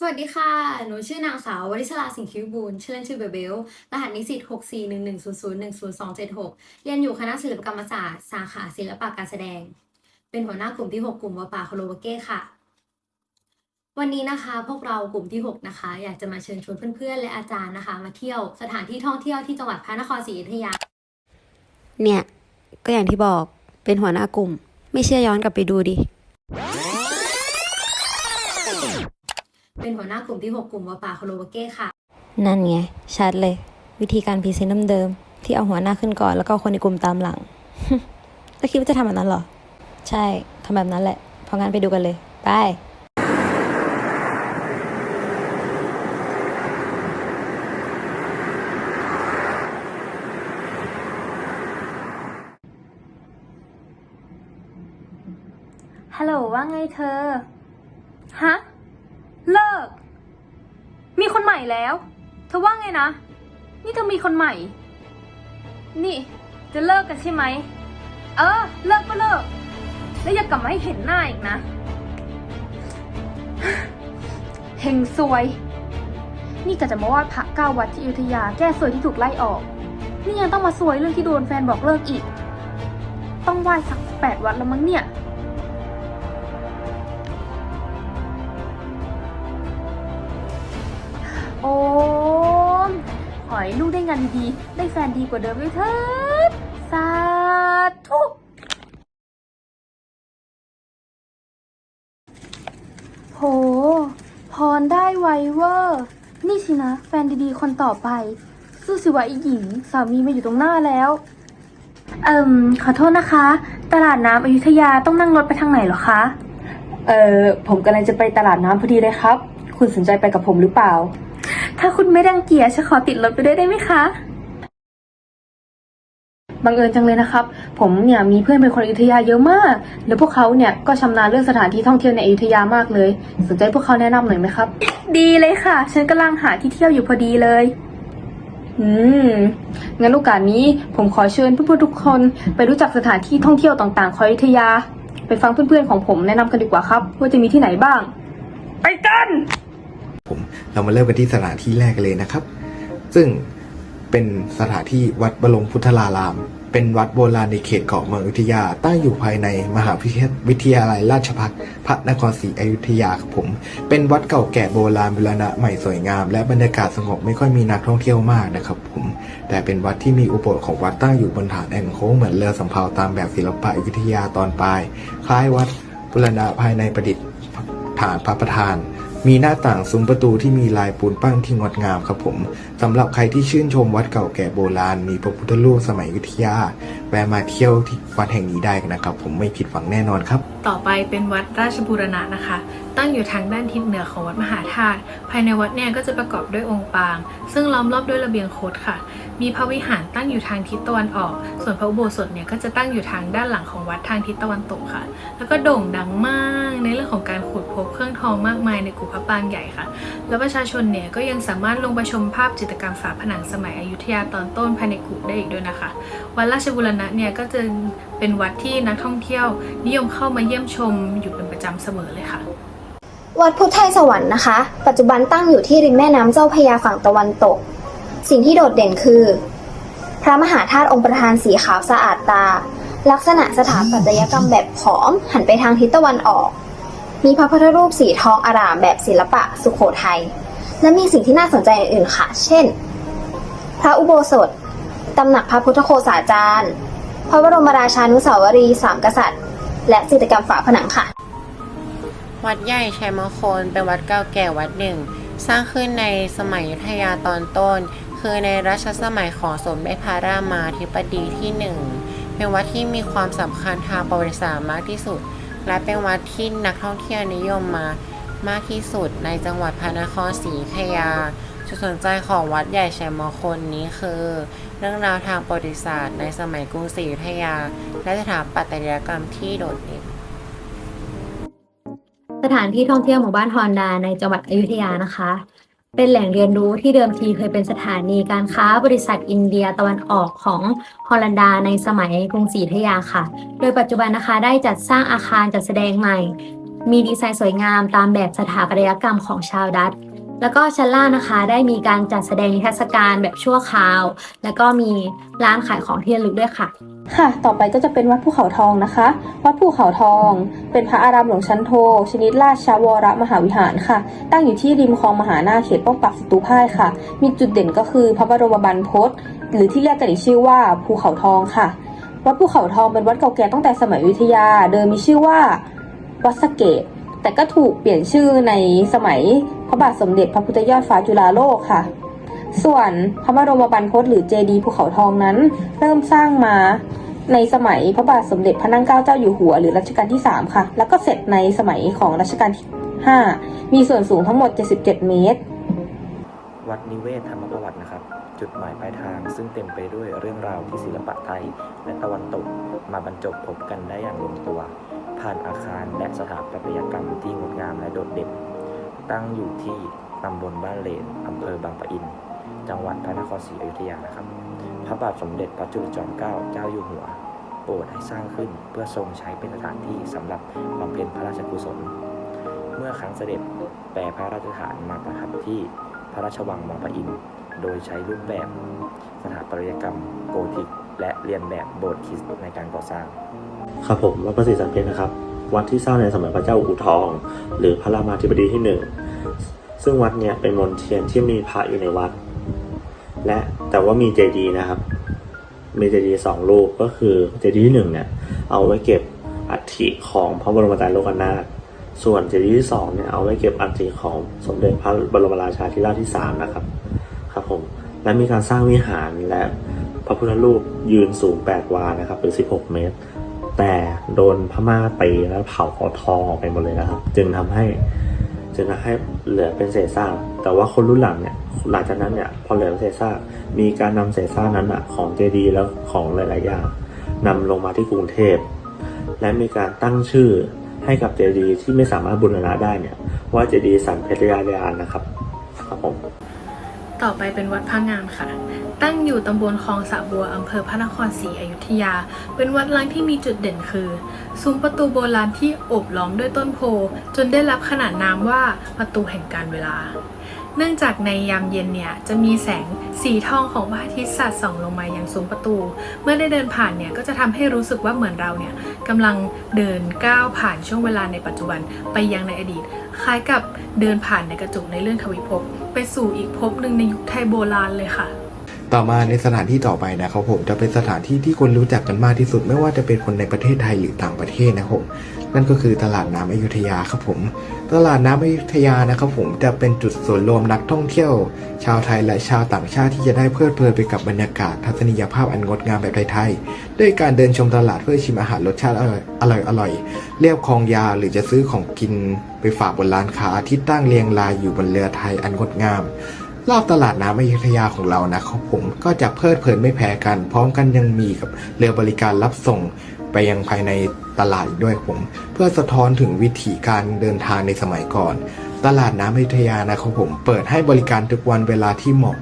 สวัสดีค่ะ หนูชื่อนางสาววริศราสิงห์คิวบูลชื่อเล่นชื่อเบลเบล รหัสนิสิต64110010276 เรียนอยู่คณะศิลปกรรมศาสตร์ สาขาศิลปะการแสดง เป็นหัวหน้ากลุ่มที่ 6 กลุ่มวปาโคโลวเก้ค่ะ วันนี้นะคะ พวกเรากลุ่มที่ 6 นะคะ อยากจะมาเชิญชวนเพื่อนๆ และอาจารย์นะคะ มาเที่ยวสถานที่ท่องเที่ยวที่จังหวัดพระนครศรีอยุธยา เนี่ย ก็อย่างที่บอก เป็นหัวหน้ากลุ่ม ไม่เชื่อย้อนกลับไปดูดิ เป็นหัวหน้ากลุ่มที่ 6 กลุ่มวป่าโคโลวาเก้ค่ะ นั่นไง ชัดเลย วิธีการพรีเซนต์เดิมๆที่เอาหัวหน้าขึ้นก่อน แล้วก็เอาคนในกลุ่มตามหลัง แล้วคิดว่าจะทำแบบนั้นเหรอ ใช่ทำแบบนั้นแหละ เพราะงั้นไปดูกันเลย ไปฮัลโหลว่าไงเธอ ฮะ เลิก มีคนใหม่แล้ว เธอว่าไงนะ นี่เธอมีคนใหม่ นี่ จะเลิกกันใช่ไหม เออ เลิกก็เลิก แล้วอย่ากลับมาให้เห็นหน้าอีกนะ เฮงซวย นี่ก็จะมาว่าพระเก้าวัดที่อยุธยาแก้ซวยที่ถูกไล่ออก นี่ยังต้องมาซวยเรื่องที่โดนแฟนบอกเลิกอีก ต้องไหว้สักแปดวัดแล้วมั้งเนี่ย อให้ลูกได้งานดีๆ ได้แฟนดีกว่าเดิมด้วยเถิดสาธุโห พรได้ไวเวอร์ นี่สินะ แฟนดีๆ คนต่อไป สู้สิวะอีหญิง สามีมาอยู่ตรงหน้าแล้ว เอิ่ม ขอโทษนะคะ ตลาดน้ำอยุธยาต้องนั่งรถไปทางไหนเหรอคะ เอ่อ ผมกำลังจะไปตลาดน้ำพอดีเลยครับ คุณสนใจไปกับผมหรือเปล่า ถ้าคุณไม่รังเกียจฉันขอติดรถไปด้วยได้ไหมคะ บังเอิญจังเลยนะครับ ผมเนี่ยมีเพื่อนเป็นคนอยุธยาเยอะมาก แล้วพวกเขาเนี่ยก็ชำนาญเรื่องสถานที่ท่องเที่ยวในอยุธยามากเลย สนใจพวกเขาแนะนำหน่อยไหมครับ ดีเลยค่ะ ฉันกำลังหาที่เที่ยวอยู่พอดีเลย อืม งั้นโอกาสนี้ผมขอเชิญเพื่อนๆทุกคนไปรู้จักสถานที่ท่องเที่ยวต่างๆของอยุธยา ไปฟังเพื่อนๆของผมแนะนำกันดีกว่าครับ ว่าจะมีที่ไหนบ้าง ไปกันผม เรามาเริ่มกันที่สถานที่แรกเลยนะครับ ซึ่งเป็นสถานที่วัดบรมพุทธาราราม เป็นวัดโบราณในเขตเกาะเมืองอยุธยา ตั้งอยู่ภายในมหาวิทยาลัยราชภัฏพระนครศรีอยุธยาครับผม เป็นวัดเก่าแก่โบราณบูรณะใหม่สวยงาม และบรรยากาศสงบไม่ค่อยมีนักท่องเที่ยวมากนะครับผม แต่เป็นวัดที่มีอุโบสถของวัดตั้งอยู่บนฐานแอ่งโค้งเหมือนเรือสำเภาตามแบบศิลปะอยุธยาตอนปลาย คล้ายวัดบูรณะภายในประดิษฐานพระประธาน มีหน้าต่างซุ้มประตูที่มีลายปูนปั้นที่งดงามครับผมสำหรับใครที่ชื่นชมวัดเก่าแก่โบราณ มีพระพุทธรูปสมัยยุธยาแวะมาเที่ยวที่วัดแห่งนี้ได้นะครับ ผมไม่ผิดหวังแน่นอนครับ ต่อไปเป็นวัดราชบูรณะนะคะ ตั้งอยู่ทางด้านทิศเหนือของวัดมหาธาตุภายในวัดเนี่ยก็จะประกอบด้วยองค์ปาง ซึ่งล้อมรอบด้วยระเบียงโคตค่ะ มีพระวิหารตั้งอยู่ทางทิศตะวันออก ส่วนพระอุโบสถเนี่ยก็จะตั้งอยู่ทางด้านหลังของวัดทางทิศตะวันตกค่ะ แล้วก็โด่งดังมากในเรื่องของการขุดพบเครื่องทองมากมายในกุพระปางใหญ่ค่ะ แล้วประชาชนเนี่ยก็ยังสามารถลงไปชมภาพจิตรกรรมฝาผนังสมัยอยุธยาตอนต้นภายในกุได้อีกด้วยนะคะ วัดราชบูรณะเนี่ยก็จะเป็นวัดที่นักท่องเที่ยว นิยมเข้ามาเยี่ยมชมอยู่เป็นประจำเสมอเลยค่ะวัดพุทธไทยสวรรค์นะคะ ปัจจุบันตั้งอยู่ที่ริมแม่น้ำเจ้าพยาฝั่งตะวันตก สิ่งที่โดดเด่นคือ พระมหาธาตุองค์ประธานสีขาวสะอาดตา ลักษณะสถาปัตยกรรมแบบผอมหันไปทางทิศตะวันออก มีพระพุทธรูปสีทองอารามแบบศิลปะสุโขทัย และมีสิ่งที่น่าสนใจอื่นๆค่ะ เช่น พระอุโบสถตำหนักพระพุทธโฆษาจารย์ พระบรมราชานุสาวรีย์สามกษัตริย์ และจิตรกรรมฝาผนังค่ะ วัดใหญ่ชัยมงคลเป็นวัดเก่าแก่วัดหนึ่ง สร้างขึ้นในสมัยยุธยาตอนต้น คือในรัชสมัยของสมเด็จพระรามาธิบดีที่หนึ่งเป็นวัดที่มีความสำคัญทางประวัติศาสตร์มากที่สุด และเป็นวัดที่นักท่องเที่ยวนิยมมามากที่สุดในจังหวัดพระนครศรีอยุธยาจุดสนใจของวัดใหญ่ชัยมงคลนี้คือ เรื่องราวทางประวัติศาสตร์ในสมัยกรุงศรีอยุธยา และสถาปัตยกรรมที่โดดเด่นสถานที่ท่องเที่ยวหมู่บ้านฮอนดาในจังหวัดอยุธยานะคะ เป็นแหล่งเรียนรู้ที่เดิมทีเคยเป็นสถานีการค้าบริษัทอินเดียตะวันออกของฮอลันดาในสมัยกรุงศรีอยุธยาค่ะ โดยปัจจุบันนะคะได้จัดสร้างอาคารจัดแสดงใหม่ มีดีไซน์สวยงามตามแบบสถาปัตยกรรมของชาวดัตแล้วก็ชั้นล่างนะคะได้มีการจัดแสดงนิทรรศการแบบชั่วคราว แล้วก็มีร้านขายของที่ระลึกด้วยค่ะ ค่ะ ต่อไปก็จะเป็นวัดภูเขาทองนะคะ วัดภูเขาทอง เป็นพระอารามหลวงชั้นโท ชนิดราชวรมหาวิหารค่ะ ตั้งอยู่ที่ริมคลองมหานาเขตป้องปักสตูพ่ายค่ะ มีจุดเด่นก็คือพระบรมบรรพตหรือที่เรียกกันอีกชื่อว่าภูเขาทองค่ะ วัดภูเขาทองเป็นวัดเก่าแก่ตั้งแต่สมัยอยุธยา เดิมมีชื่อว่าวัดสเกต แต่ก็ถูกเปลี่ยนชื่อในสมัยพระบาทสมเด็จพระพุทธยอดฟ้าจุฬาโลกค่ะ ส่วนพระบรมบรรพตหรือเจดีย์ภูเขาทองนั้น เริ่มสร้างมาในสมัยพระบาทสมเด็จพระนั่งเกล้าเจ้าอยู่หัว หรือรัชกาลที่ 3 ค่ะ แล้วก็เสร็จในสมัยของรัชกาลที่ 5 มีส่วนสูงทั้งหมด 77 เมตร วัดนิเวศธรรมประวัตินะครับ จุดหมายปลายทางซึ่งเต็มไปด้วยเรื่องราวที่ศิลปะไทย และตะวันตกมาบรรจบพบกันได้อย่างลงตัว ผ่านอาคารและสถาปัตยกรรมที่งดงามและโดดเด่นตั้งอยู่ที่ตำบลบ้านเลนอำเภอบางปะอิน จังหวัดพระนครศรีอยุธยานะครับ พระบาทสมเด็จพระจุลจอมเกล้าเจ้าอยู่หัว โปรดให้สร้างขึ้นเพื่อทรงใช้เป็นสถานที่สำหรับบำเพ็ญพระราชกุศล เมื่อครั้งเสด็จแปรพระราชฐานมาประทับที่พระราชวังบางปะอินโดยใช้รูปแบบสถาปัตยกรรมโกธิก และเรียนแบบโบสถ์คริสต์ในการก่อสร้าง ครับผมวัดประสิทธิ์สันเพชรนะครับ วัดที่สร้างในสมัยพระเจ้าอู่ทอง หรือพระรามาธิบดีที่หนึ่งซึ่งวัดเนี้ยเป็นมณฑเทียนที่มีพระอยู่ในวัด และแต่ว่ามีเจดีย์นะครับ มีเจดีย์สองรูปก็คือเจดีย์ที่หนึ่งเนี่ย เอาไว้เก็บอัฐิของพระบรมไตรโลกนาถส่วนเจดีย์ที่สองเนี่ยเอาไว้เก็บอัฐิของสมเด็จพระบรมราชาธิราชที่สามนะครับ ครับผม และมีการสร้างวิหารและพระพุทธรูปยืนสูง 8 วานะครับ หรือ 16 เมตร แต่โดนพม่าตีแล้วเผาขอทองออกไปหมดเลยนะครับ จึงทำให้ จึงทำให้เหลือเป็นเศษซากแต่ว่าคนรุ่นหลังเนี่ยหลังจากนั้นเนี่ยพอเหลือเป็นเศษซากมีการนำเศษซากนั้นอะของเจดีย์แล้วของหลายๆอย่างนำลงมาที่กรุงเทพ และมีการตั้งชื่อให้กับเจดีย์ที่ไม่สามารถบูรณะได้เนี่ยว่าเจดีย์สันเพชรยาลานนะครับครับผม ต่อไปเป็นวัดพระงามค่ะ ตั้งอยู่ตำบลคลองสะบัวอำเภอพระนครศรีอยุธยา เป็นวัดล้างที่มีจุดเด่นคือซุ้มประตูโบราณที่โอบล้อมด้วยต้นโพ จนได้รับขนานนามว่าประตูแห่งการเวลา เนื่องจากในยามเย็นเนี่ยจะมีแสงสีทองของพระอาทิตย์สาดส่องลงมายังซุ้มประตู เมื่อได้เดินผ่านเนี่ยก็จะทำให้รู้สึกว่าเหมือนเราเนี่ยกำลังเดินก้าวผ่านช่วงเวลาในปัจจุบันไปยังในอดีต คล้ายกับเดินผ่านในกระจกในเรื่องทวิภพไปสู่อีกภพหนึ่งในยุคไทยโบราณเลยค่ะ ต่อมาในสถานที่ต่อไปนะครับผมจะเป็นสถานที่ที่คนรู้จักกันมากที่สุด ไม่ว่าจะเป็นคนในประเทศไทยหรือต่างประเทศนะครับ นั่นก็คือตลาดน้ำอยุธยาครับผม ตลาดน้ำอยุธยานะครับผมจะเป็นจุดส่วนรวมนักท่องเที่ยว ชาวไทยและชาวต่างชาติที่จะได้เพลิดเพลินไปกับบรรยากาศทัศนียภาพอันงดงามแบบไทยๆด้วยการเดินชมตลาดเพื่อชิมอาหารรสชาติอร่อยอร่อยอร่อยเรียบคลองยาหรือจะซื้อของกินไปฝากบนร้านค้าที่ตั้งเรียงรายอยู่บนเรือไทยอันงดงามรอบตลาดน้ำอยุธยาของเรานะครับผมก็จะเพลิดเพลินไม่แพ้กัน พร้อมกันยังมีกับเรือบริการรับส่ง ไปยังภายในตลาดด้วยผม เพื่อสะท้อนถึงวิถีการเดินทางในสมัยก่อน ตลาดน้ำอยุธยานะครับผม เปิดให้บริการทุกวันเวลาที่เหมาะ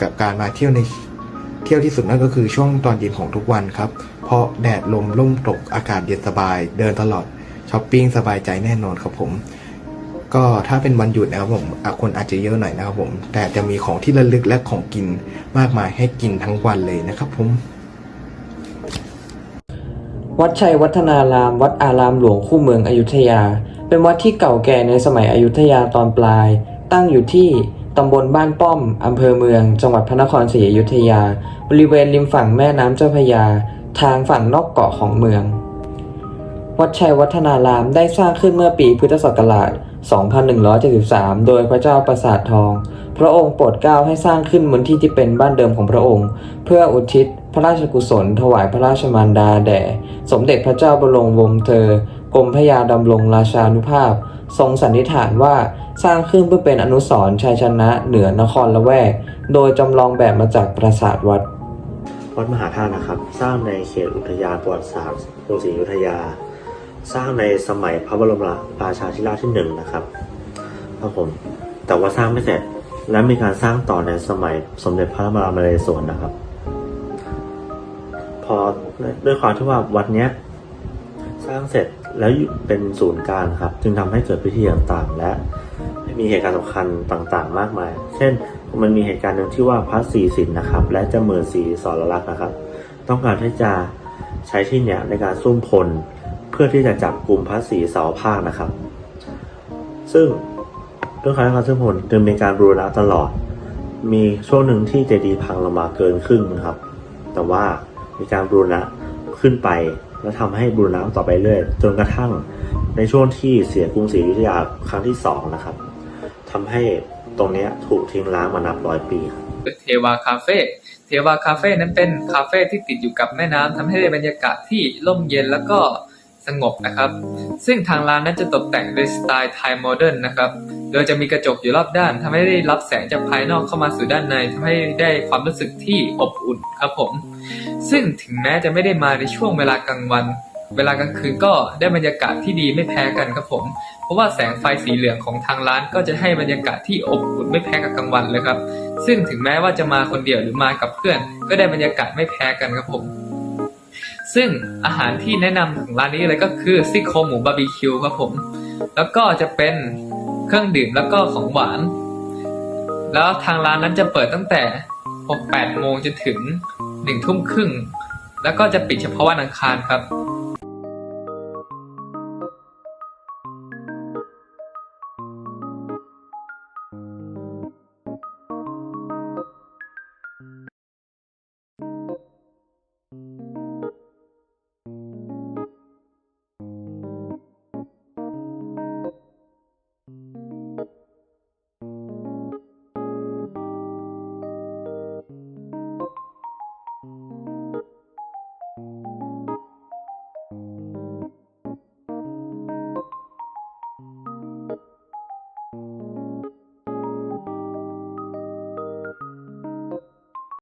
กับการมาเที่ยวในเที่ยวที่สุดนั่นก็คือช่วงตอนเย็นของทุกวันครับ เพราะแดดลมร่มตกอากาศเย็นสบาย เดินตลอดช้อปปิ้งสบายใจแน่นอนครับผม ก็ถ้าเป็นวันหยุดนะครับผมคนอาจจะเยอะหน่อยนะครับผม แต่จะมีของที่ระลึกและของกินมากมายให้กินทั้งวันเลยนะครับผม วัดชัยวัฒนาราม วัดอารามหลวงคู่เมืองอยุธยา เป็นวัดที่เก่าแก่ในสมัยอยุธยาตอนปลาย ตั้งอยู่ที่ตำบลบ้านป้อม อำเภอเมือง จังหวัดพระนครศรีอยุธยา บริเวณริมฝั่งแม่น้ำเจ้าพระยา ทางฝั่งนอกเกาะของเมือง วัดชัยวัฒนารามได้สร้างขึ้นเมื่อปีพุทธศักราช 2173 โดยพระเจ้าประสาททอง พระองค์โปรดเกล้าให้สร้างขึ้นบนที่ที่เป็นบ้านเดิมของพระองค์ เพื่ออุทิศพระราชกุศลถวายพระราชมารดาแด่ สมเด็จพระเจ้าบรมวงศ์เธอกรมพระยาดำรงราชานุภาพ ทรงสันนิษฐานว่าสร้างขึ้นเพื่อเป็นอนุสรณ์ชัยชนะเหนือนครละแวก โดยจำลองแบบมาจากปราสาทวัด วัดมหาธาตุนะครับ สร้างในเขตอุทยานประวัติศาสตร์กรุงศรีอยุธยา สร้างในสมัยพระบรมราชาธิราชที่หนึ่งนะครับครับผมแต่ว่าสร้างไม่เสร็จและมีการสร้างต่อในสมัยสมเด็จพระบรมนเรศวรนะครับ อด้วยความที่ว่าวัดเนี้ยสร้างเสร็จแล้วเป็นศูนย์กลางครับ จึงทำให้เกิดพิธีต่างๆ และมีเหตุการณ์สำคัญต่างๆ มากมาย เช่น มันมีเหตุการณ์หนึ่งที่ว่าพระศรีสินนะครับ และเจ้าเมือศรีสรลักษณ์นะครับ ต้องการที่จะใช้ที่เนี่ยในการซุ่มพล เพื่อที่จะจับกลุ่มพระศรีเสาวภาคนะครับ ซึ่งด้วยการการซุ่มพลจึงมีการบูรณะตลอด มีช่วงหนึ่งที่เจดีย์พังลงมาเกินครึ่งนะครับ แต่ว่า มีการบูรณะขึ้นไป แล้วทำให้บูรณะต่อไปเรื่อยจนกระทั่งในช่วงที่เสียกรุงศรีอยุธยาครั้งที่สองนะครับทำให้ตรงนี้ถูกทิ้งร้างมานับร้อยปีครับเทวาคาเฟ่เทวาคาเฟ่นั้นเป็นคาเฟ่ที่ติดอยู่กับแม่น้ำทำให้ได้บรรยากาศที่ร่มเย็นแล้วก็สงบนะครับ ซึ่งทางร้านนั้นจะตกแต่งด้วยสไตล์ไทยโมเดิร์นนะครับ โดยจะมีกระจกอยู่รอบด้านทำให้ได้รับแสงจากภายนอกเข้ามาสู่ด้านในทำให้ได้ความรู้สึกที่อบอุ่นครับผม ซึ่งถึงแม้จะไม่ได้มาในช่วงเวลากลางวัน เวลากลางคืนก็ได้บรรยากาศที่ดีไม่แพ้กันครับผม เพราะว่าแสงไฟสีเหลืองของทางร้านก็จะให้บรรยากาศที่อบอุ่นไม่แพ้กับกลางวันเลยครับ ซึ่งถึงแม้ว่าจะมาคนเดียวหรือมากับเพื่อน ก็ได้บรรยากาศไม่แพ้กันครับผมซึ่งอาหารที่แนะนำของร้านนี้เลยก็คือซี่โครงหมูบาร์บีคิวครับผม แล้วก็จะเป็น เครื่องดื่มแล้วก็ของหวาน แล้วทางร้านนั้นจะเปิดตั้งแต่6 8โมงจนถึง1ทุ่มครึ่ง แล้วก็จะปิดเฉพาะวันอังคารครับ